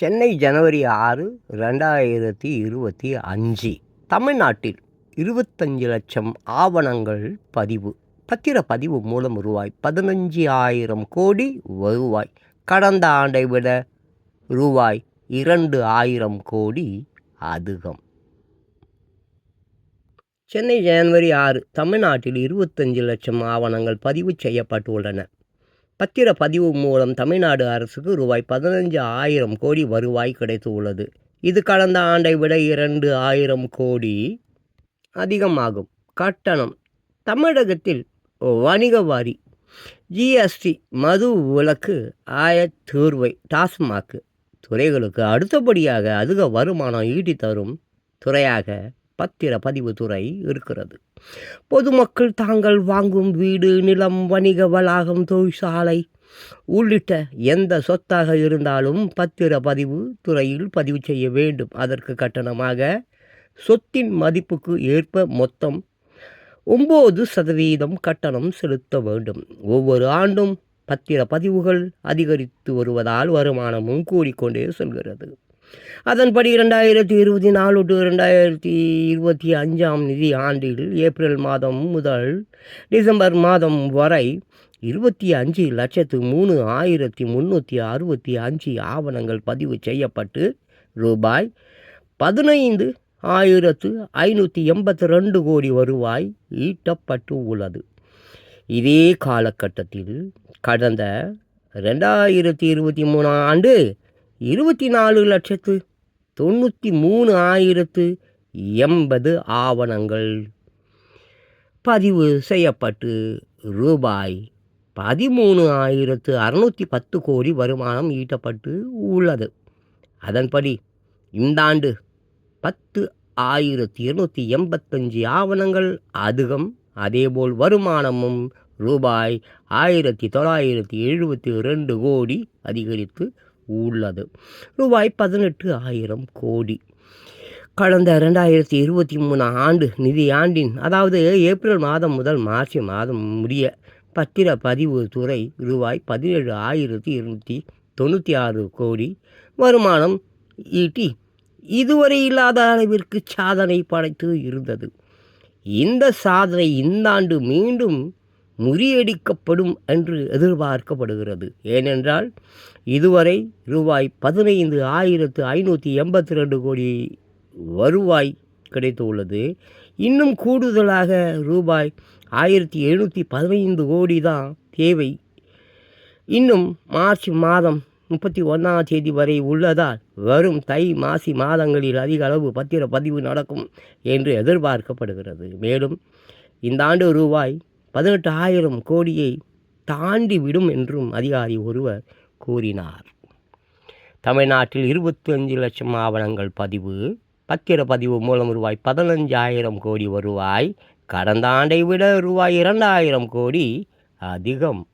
சென்னை ஜனவரி ஆறு ரெண்டாயிரத்தி இருபத்தி அஞ்சு. தமிழ்நாட்டில் இருபத்தஞ்சு லட்சம் ஆவணங்கள் பதிவு. பத்திரப்பதிவு மூலம் ரூபாய் பதினஞ்சு ஆயிரம் கோடி வருவாய். கடந்த ஆண்டை விட ரூபாய் இரண்டு ஆயிரம் கோடி அதிகம். சென்னை ஜனவரி ஆறு தமிழ்நாட்டில் இருபத்தஞ்சு லட்சம் ஆவணங்கள் பதிவு செய்யப்பட்டுள்ளன. பத்திரப்பதிவு மூலம் தமிழ்நாடு அரசுக்கு ரூபாய் பதினஞ்சு ஆயிரம் கோடி வருவாய் கிடைத்துள்ளது. இது கடந்த ஆண்டை விட இரண்டு ஆயிரம் கோடி அதிகமாகும். கட்டணம். தமிழகத்தில் வணிக வாரி ஜிஎஸ்டி மது விலக்கு ஆயத்தீர்வை டாஸ்மாக் துறைகளுக்கு அடுத்தபடியாக அதிக வருமானம் ஈட்டி தரும் துறையாக பத்திர பதிவுத்துறை இருக்கிறது. பொதுமக்கள் தாங்கள் வாங்கும் வீடு நிலம் வணிக வளாகம் தொழிற்சாலை உள்ளிட்ட எந்த சொத்தாக இருந்தாலும் பத்திர பதிவு துறையில் பதிவு செய்ய வேண்டும். அதற்கு கட்டணமாக சொத்தின் மதிப்புக்கு ஏற்ப மொத்தம் ஒம்பது சதவீதம் கட்டணம் செலுத்த வேண்டும். ஒவ்வொரு ஆண்டும் பத்திர பதிவுகள் அதிகரித்து வருவதால் வருமானமும் கூடிக்கொண்டே செல்கிறது. அதன்படி இரண்டாயிரத்தி இருபத்தி நாலு டு ரெண்டாயிரத்தி இருபத்தி அஞ்சாம் நிதி ஆண்டில் ஏப்ரல் மாதம் முதல் டிசம்பர் மாதம் வரை இருபத்தி அஞ்சு லட்சத்து மூணு ஆயிரத்தி முந்நூற்றி அறுபத்தி அஞ்சு ஆவணங்கள் பதிவு செய்யப்பட்டு ரூபாய் பதினைந்து ஆயிரத்து ஐநூற்றி எண்பத்தி ரெண்டு கோடி வருவாய் ஈட்டப்பட்டு உள்ளது. இதே காலகட்டத்தில் கடந்த ரெண்டாயிரத்தி இருபத்தி மூணாம் ஆண்டு இருபத்தி நாலு லட்சத்து தொண்ணூற்றி மூணு ஆயிரத்து எண்பது ஆவணங்கள். பதிவு செய்யப்பட்டு ரூபாய் பதிமூணு ஆயிரத்து அறுநூற்றி பத்து கோடி வருமானம் ஈட்டப்பட்டு உள்ளது. அதன்படி இந்த ஆண்டு பத்து ஆயிரத்தி இருநூற்றி எண்பத்தஞ்சு ஆவணங்கள் அதிகம். அதேபோல் வருமானமும் ரூபாய் ஆயிரத்தி தொள்ளாயிரத்தி எழுபத்தி ரெண்டு கோடி அதிகரித்து உள்ளது. ரூபாய் பதினெட்டு ஆயிரம் கோடி. கடந்த ரெண்டாயிரத்தி இருபத்தி மூணாம் ஆண்டு நிதி ஆண்டின் அதாவது ஏப்ரல் மாதம் முதல் மார்ச் மாதம் முடிய பத்திர பதிவு துறை ரூபாய் பதினேழு ஆயிரத்தி இருநூற்றி தொண்ணூற்றி ஆறு கோடி. வருமானம் ஈட்டி இதுவரை இல்லாத அளவிற்கு சாதனை படைத்து இருந்தது. இந்த சாதனை இந்த ஆண்டு மீண்டும் முறியடிக்கப்படும் என்று எதிர்பார்க்கப்படுகிறது. ஏனென்றால் இதுவரை ரூபாய் பதினைந்து ஆயிரத்து ஐநூற்றி எண்பத்தி ரெண்டு கோடி வருவாய் கிடைத்துள்ளது. இன்னும் கூடுதலாக ரூபாய் ஆயிரத்தி எழுநூற்றி பதினைந்து கோடி தான் தேவை. இன்னும் மார்ச் மாதம் முப்பத்தி ஒன்றாம் தேதி வரை உள்ளதால் வரும் தை மாசி மாதங்களில் அதிக அளவு பத்திரப்பதிவு நடக்கும் என்று எதிர்பார்க்கப்படுகிறது. மேலும் இந்த ஆண்டு ரூபாய் பதினெட்டு ஆயிரம் கோடியை தாண்டி விடும் என்றும் அதிகாரி ஒருவர் கூறினார். தமிழ்நாட்டில் இருபத்தஞ்சு லட்சம் ஆவணங்கள் பதிவு. பத்திரப்பதிவு மூலம் ரூபாய் பதினஞ்சாயிரம் கோடி வருவாய். கடந்த ஆண்டை விட ரூபாய் இரண்டாயிரம் கோடி அதிகம்.